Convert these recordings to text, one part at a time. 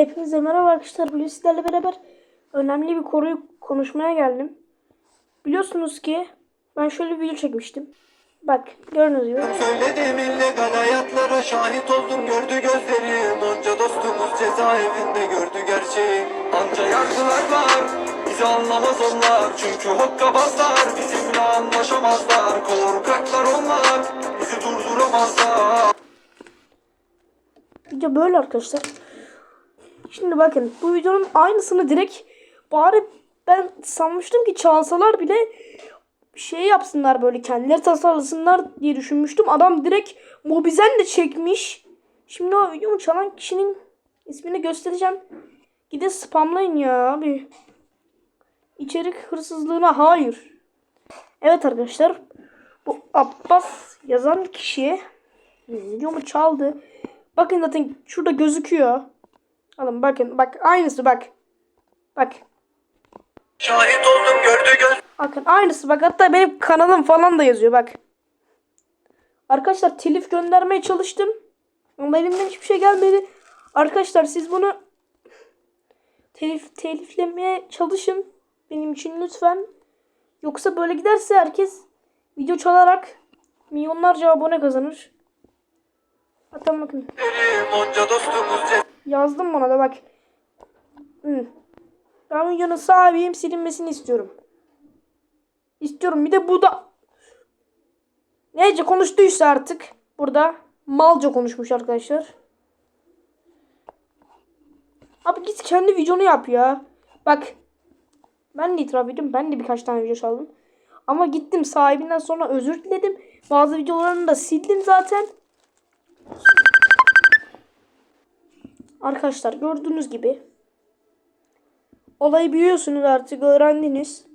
Hepinize merhaba arkadaşlar. Bugün sizlerle beraber önemli bir konuyu konuşmaya geldim. Biliyorsunuz ki ben şöyle bir video çekmiştim. Bak gördüğünüz gibi. Söylediğim illegal hayatlara şahit oldum gördü gözlerim Onca dostumuz cezaevinde gördü gerçeği Anca yargılar var bizi anlamaz onlar Çünkü hokkabazlar bizimle anlaşamazlar Korkaklar onlar bizi durduramazlar Video böyle arkadaşlar. Şimdi bakın bu videonun aynısını direkt bari ben sanmıştım ki çalsalar bile şey yapsınlar böyle kendileri tasarlasınlar diye düşünmüştüm. Adam direkt Mobizen'le çekmiş. Şimdi o videomu çalan kişinin ismini göstereceğim. Gidin spamlayın ya abi. İçerik hırsızlığına hayır. Evet arkadaşlar. Bu Abbas yazan kişi videomu çaldı. Bakın zaten şurada gözüküyor. Alın bakın bak aynısı bak. Bak. Şahit oldum gördü göz Bakın aynısı bak hatta benim kanalım falan da yazıyor bak. Arkadaşlar telif göndermeye çalıştım. Ama elimden hiçbir şey gelmedi. Arkadaşlar siz bunu telif teliflemeye çalışın. Benim için lütfen. Yoksa böyle giderse herkes video çalarak milyonlarca abone kazanır. Hatta bakın Onca dostumuz yazdım buna da bak. Hı. Ben videonun sahibiyim silinmesini istiyorum. İstiyorum. Bir de bu da nece konuştuysa artık burada malca konuşmuş arkadaşlar. Abi git kendi videonu yap ya. Bak ben de itiraf ediyorum. Ben de birkaç tane video çaldım. Ama gittim sahibinden sonra özür diledim. Bazı videolarını da sildim zaten. Arkadaşlar gördüğünüz gibi olayı biliyorsunuz artık öğrendiniz.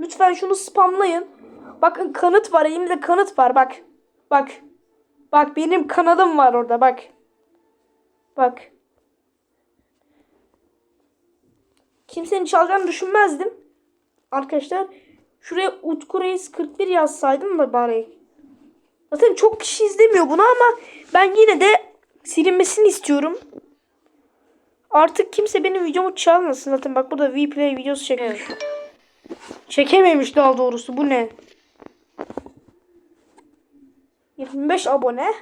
Lütfen şunu spamlayın. Bakın kanıt var elimde kanıt var bak. Bak. Bak benim kanadım var orada bak. Bak. Kimsenin çalacağını düşünmezdim. Arkadaşlar şuraya Utku Reis 41 yazsaydım da bari. Zaten çok kişi izlemiyor bunu ama ben yine de silinmesini istiyorum. Artık kimse benim videomu çalmasın zaten. Bak burada Vplay videosu çekmiş. Çekememiş daha doğrusu. Bu ne? 25 abone.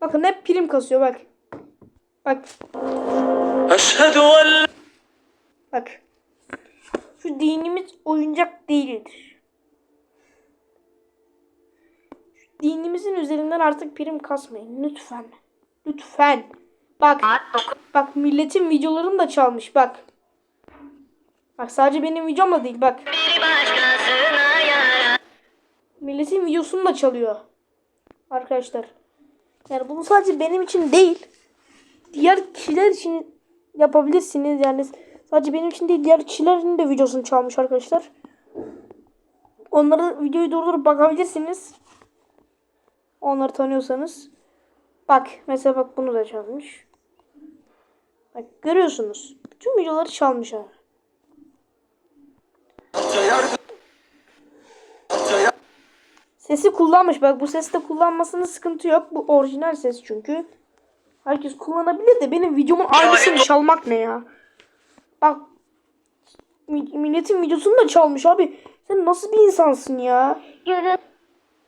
Bakın hep prim kasıyor bak. Bak. Bak. Şu dinimiz oyuncak değildir. Şu dinimizin üzerinden artık prim kasmayın. Lütfen. Lütfen. Bak. Bak milletin videolarını da çalmış bak. Bak sadece benim videom da değil bak. Milletin videosunu da çalıyor. Arkadaşlar. Yani bunu sadece benim için değil. Diğer kişiler için yapabilirsiniz. Yani sadece benim için değil diğer kişilerin de videosunu çalmış arkadaşlar. Onları videoyu durdurup bakabilirsiniz. Onları tanıyorsanız. Bak mesela bak bunu da çalmış. Bak görüyorsunuz. Bütün videoları çalmış ha. Onca yargı Onca yargı Sesi kullanmış. Bak bu seste kullanmasının sıkıntı yok. Bu orijinal ses çünkü. Herkes kullanabilir de benim videomun aynısını çalmak ne ya? Bak mi- milletin videosunu da çalmış abi. Sen nasıl bir insansın ya? Gülü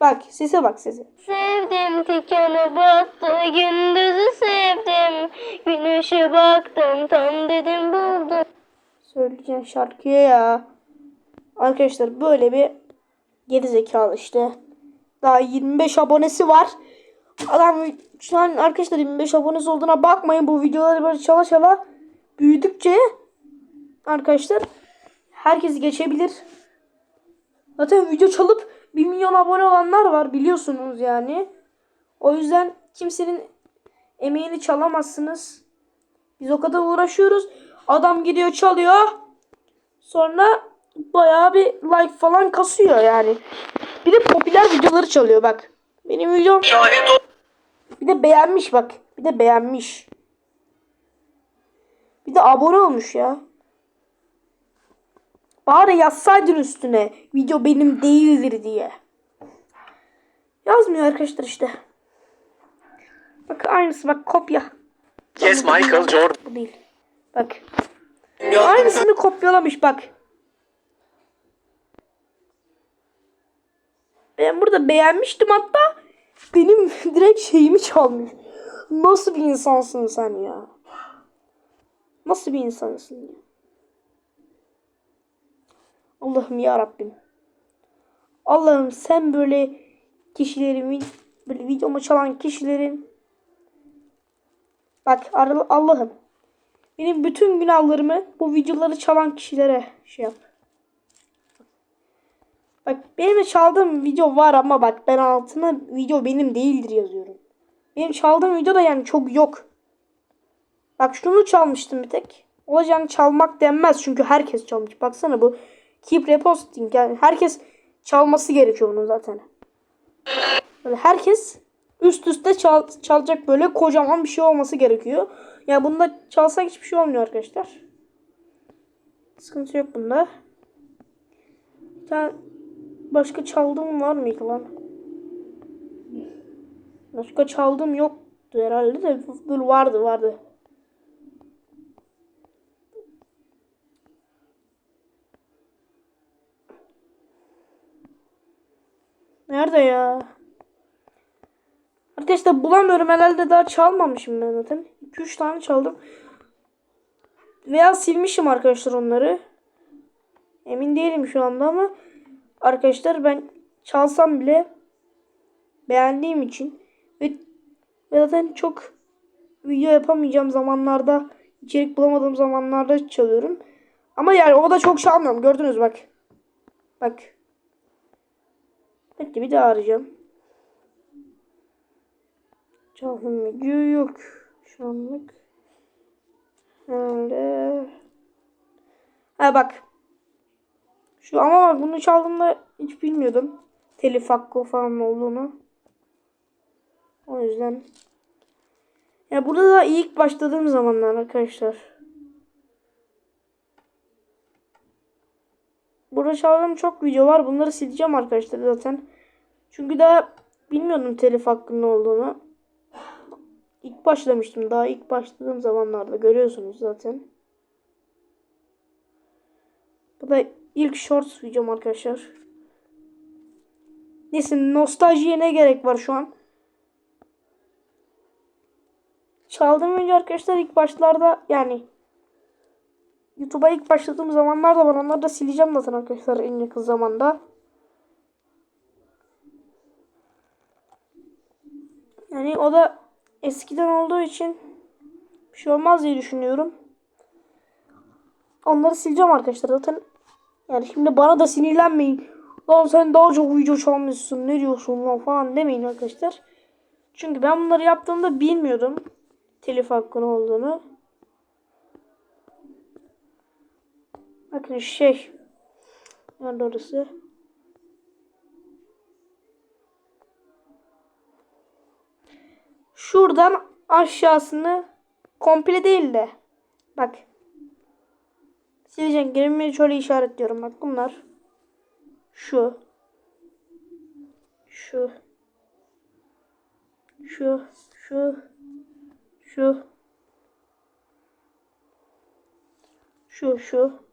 Bak sese bak sese. sevdim tikeni battı gündüzü sevdim güneşe baktım tam dedim buldum Söyleyeceğin şarkıya ya. Arkadaşlar böyle bir geri zekalı işte. Daha 25 abonesi var. Adam şu an arkadaşlar 25 abonesi olduğuna bakmayın. Bu videoları böyle çala çala büyüdükçe arkadaşlar herkes geçebilir. Zaten video çalıp 1 milyon abone olanlar var biliyorsunuz yani. O yüzden kimsenin emeğini çalamazsınız. Biz o kadar uğraşıyoruz. Adam gidiyor çalıyor. Sonra bayağı bir like falan kasıyor yani. Bir de popüler videoları çalıyor bak. Benim videom bir de beğenmiş bak. Bir de beğenmiş. Bir de abone olmuş ya. Bari yazsaydın üstüne. Video benim değildir diye. Yazmıyor arkadaşlar işte. Bak aynısı bak kopya. Yes Michael Jordan. Bu değil. Bak. Aynısını kopyalamış bak. Ben burada beğenmiştim hatta. Benim direkt şeyimi çalmış. Nasıl bir insansın sen ya? Nasıl bir insansın ya? Allah'ım ya Rabbim. Allah'ım sen böyle kişilerin böyle videomu çalan kişilerin bak Allah'ım benim bütün günahlarımı bu videoları çalan kişilere şey yap. Bak benim çaldığım video var ama bak ben altına video benim değildir yazıyorum. Benim çaldığım video da yani çok yok. Bak şunu çalmıştım bir tek. Olacağını çalmak denmez çünkü herkes çalmış. Baksana bu keep reposting yani herkes çalması gerekiyor bunun zaten. Böyle herkes üst üste çal, çalacak böyle kocaman bir şey olması gerekiyor. Ya bunda çalsak hiçbir şey olmuyor arkadaşlar. Sıkıntı yok bunda. Bir tane başka çaldığım var mıydı lan? Başka çaldığım yoktu herhalde de vardı vardı. Nerede ya? Arkadaşlar bulamıyorum herhalde daha çalmamışım ben zaten. 2-3 tane çaldım. Veya silmişim arkadaşlar onları. Emin değilim şu anda ama arkadaşlar ben çalsam bile beğendiğim için ve, ve zaten çok video yapamayacağım zamanlarda içerik bulamadığım zamanlarda çalıyorum. Ama yani o da çok çalmıyorum. Gördünüz bak. Bak. Bekle bir daha arayacağım. Çaldım video yok. Şu anlık. Öyle. Ha bak. Şu ama bak bunu çaldığımda hiç bilmiyordum. Telif hakkı falan olduğunu. O yüzden. Ya burada da ilk başladığım zamanlar arkadaşlar. Burada çaldığım çok video var. Bunları sileceğim arkadaşlar zaten. Çünkü daha bilmiyordum telif hakkının olduğunu. İlk başlamıştım. Daha ilk başladığım zamanlarda görüyorsunuz zaten. Bu da ilk shorts videom arkadaşlar. Neyse nostaljiye ne gerek var şu an? Çaldığım video arkadaşlar ilk başlarda yani YouTube'a ilk başladığım zamanlar da var. Onları da sileceğim zaten arkadaşlar en yakın zamanda. Yani o da eskiden olduğu için bir şey olmaz diye düşünüyorum. Onları sileceğim arkadaşlar zaten. Yani şimdi bana da sinirlenmeyin. Lan sen daha çok video çalmışsın. Ne diyorsun lan falan demeyin arkadaşlar. Çünkü ben bunları yaptığımda bilmiyordum. Telif hakkının olduğunu. Bakın şey. Nerede orası? Şuradan aşağısını komple değil de. Bak. Sileceğim. Gelimi şöyle işaretliyorum. Bak bunlar. Şu. Şu. Şu. Şu. Şu. Şu. Şu.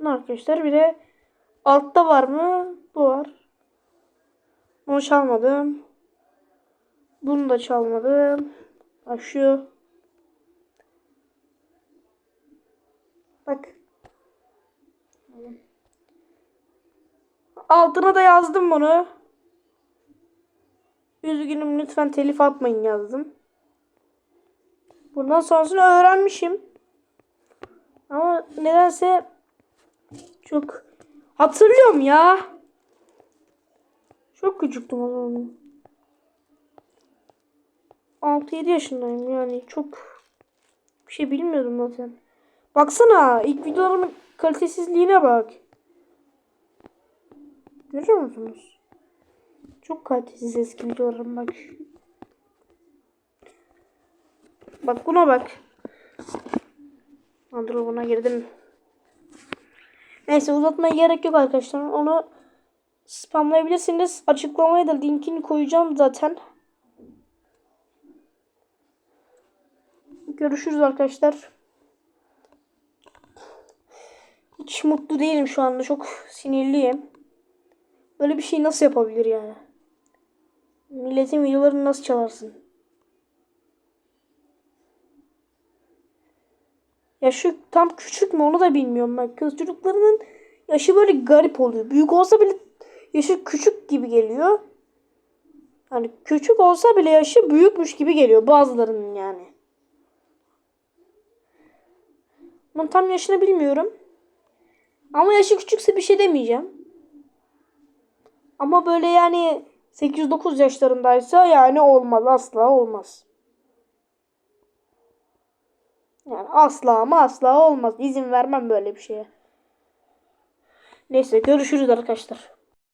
Bunlar arkadaşlar bir de altta var mı? Bu var. Bunu çalmadım. Bunu da çalmadım. Bak şu. Bak. Altına da yazdım bunu. Üzgünüm lütfen telif atmayın yazdım. Bundan sonrasını öğrenmişim. Ama nedense çok hatırlıyorum ya. Çok küçüktüm o zaman. 6-7 yaşındayım yani çok bir şey bilmiyordum zaten. Baksana ilk videolarımın kalitesizliğine bak. Görüyor musunuz? Çok kalitesiz eski videolarım bak. Bak buna bak. Android'una girdim. Neyse uzatmaya gerek yok arkadaşlar. Onu spamlayabilirsiniz. Açıklamaya da linkini koyacağım zaten. Görüşürüz arkadaşlar. Hiç mutlu değilim şu anda. Çok sinirliyim. Böyle bir şey nasıl yapabilir yani? Milletin videolarını nasıl çalarsın? Yaşı tam küçük mü onu da bilmiyorum ben. Kız çocuklarının yaşı böyle garip oluyor. Büyük olsa bile yaşı küçük gibi geliyor. Hani küçük olsa bile yaşı büyükmüş gibi geliyor bazılarının yani. Bunun tam yaşını bilmiyorum. Ama yaşı küçükse bir şey demeyeceğim. Ama böyle yani 8-9 yaşlarındaysa yani olmaz. Asla olmaz. Yani asla ama asla olmaz. İzin vermem böyle bir şeye. Neyse görüşürüz arkadaşlar.